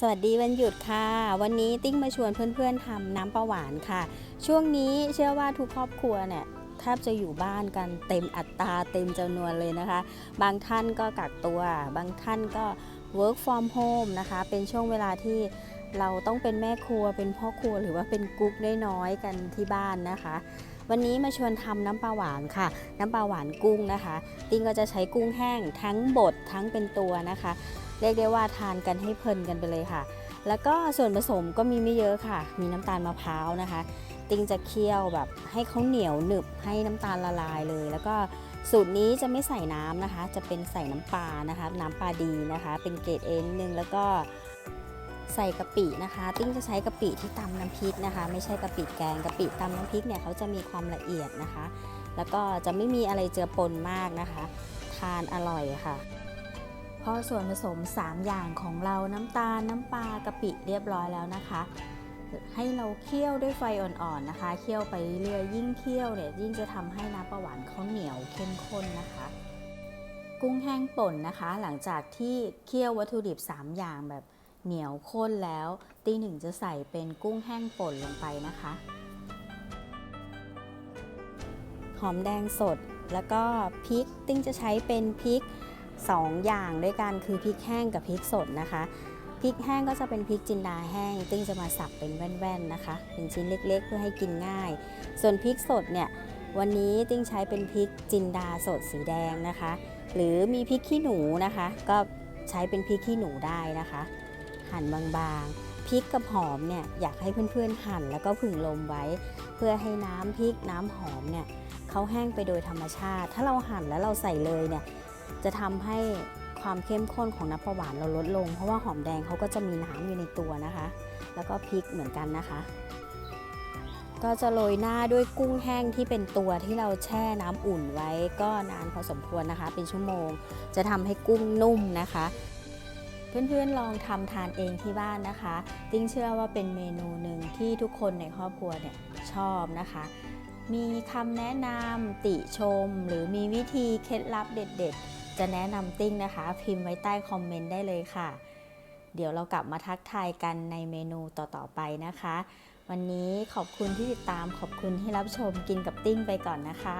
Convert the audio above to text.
สวัสดีวันหยุดค่ะ วันนี้ติ้งมาชวนเพื่อนๆทำน้ำปลาหวานค่ะ ช่วงนี้เชื่อว่าทุกครอบครัวเนี่ยแทบจะอยู่บ้านกันเต็มอัตราเต็มจำนวนเลยนะคะ บางท่านก็กักตัว บางท่านก็ work from home นะคะ เป็นช่วงเวลาที่เราต้องเป็นแม่ครัวเป็นพ่อครัวหรือว่าเป็นกุ๊กน้อยๆกันที่บ้านนะคะ วันนี้มาชวนทำน้ำปลาหวานค่ะ น้ำปลาหวานกุ้งนะคะ ติ้งก็จะใช้กุ้งแห้งทั้งบดทั้งเป็นตัวนะคะ เรียกได้ว่าทานกันให้เพลินกันไปเลยค่ะ แล้วก็ส่วนผสมก็มีไม่เยอะค่ะ มีน้ำตาลมะพร้าวนะคะ ติ้งจะเคี่ยวแบบให้เขาเหนียวหนึบให้น้ำตาลละลายเลย แล้วก็สูตรนี้จะไม่ใส่น้ำนะคะ จะเป็นใส่น้ำปลานะคะ น้ำปลาดีนะคะ เป็นเกรดเอ็นิดนึงแล้วก็ใส่กะปินะคะ ติ้งจะใช้กะปิที่ตำน้ำพริกนะคะ ไม่ใช่กะปิแกงกะปิตำน้ำพริกเนี่ยเขาจะมีความละเอียดนะคะ แล้วก็จะไม่มีอะไรเจือปนมากนะคะ ทานอร่อยค่ะ พอส่วนผสม 3 อย่างของเราน้ำตาลน้ำปลากะปิเรียบร้อยแล้วนะคะ ให้เราเคี่ยวด้วยไฟอ่อนๆนะคะ เคี่ยวไปเรื่อยยิ่งเคี่ยวเนี่ยยิ่งจะทำให้น้ำปลาหวานเขาเหนียวเข้มข้นนะคะ กุ้งแห้งป่นนะคะ หลังจากที่เคี่ยววัตถุดิบ 3 อย่างแบบเหนียวข้นแล้วตีหนึ่งจะใส่เป็นกุ้งแห้งป่นลงไปนะคะ หอมแดงสดแล้วก็พริก ติ้งจะใช้เป็นพริก 2 อย่างด้วยกันคือพริกแห้งกับพริกสดนะคะพริกแห้งก็จะเป็นพริกจินดาแห้งติ้งจะมาสับเป็นแว่นๆนะคะเป็นชิ้นเล็กๆ เพื่อให้กินง่าย ส่วนพริกสดเนี่ยวันนี้ติ้งใช้เป็นพริกจินดาสดสีแดงนะคะ หรือมีพริกขี้หนูนะคะ ก็ใช้เป็นพริกขี้หนูได้นะคะ หั่นบางๆพริกกับหอมเนี่ยอยากให้เพื่อนๆหั่นแล้วก็ผึ่งลมไว้ เพื่อให้น้ำพริกน้ำหอมเนี่ยเขาแห้งไปโดยธรรมชาติ ถ้าเราหั่นแล้วเราใส่เลยเนี่ย จะทำให้ความเข้มข้นของน้ำปลาหวานเราลดลง เพราะว่าหอมแดงเขาก็จะมีน้ำอยู่ในตัวนะคะ แล้วก็พริกเหมือนกันนะคะ ก็จะโรยหน้าด้วยกุ้งแห้งที่เป็นตัวที่เราแช่น้ำอุ่นไว้ก็นานพอสมควรนะคะ เป็นชั่วโมง จะทำให้กุ้งนุ่มนะคะเพื่อนๆ ลองทำทานเองที่บ้านนะคะ ติ้งเชื่อว่าเป็นเมนูหนึ่งที่ทุกคนในครอบครัวเนี่ยชอบนะคะ มีคำแนะนำติชม หรือมีวิธีเคล็ดลับเด็ด ๆ จะแนะนำติ้งนะคะ พิมพ์ไว้ใต้คอมเมนต์ได้เลยค่ะ เดี๋ยวเรากลับมาทักทายกันในเมนูต่อๆไปนะคะ วันนี้ขอบคุณที่ติดตามขอบคุณที่รับชมกินกับติ้งไปก่อนนะคะ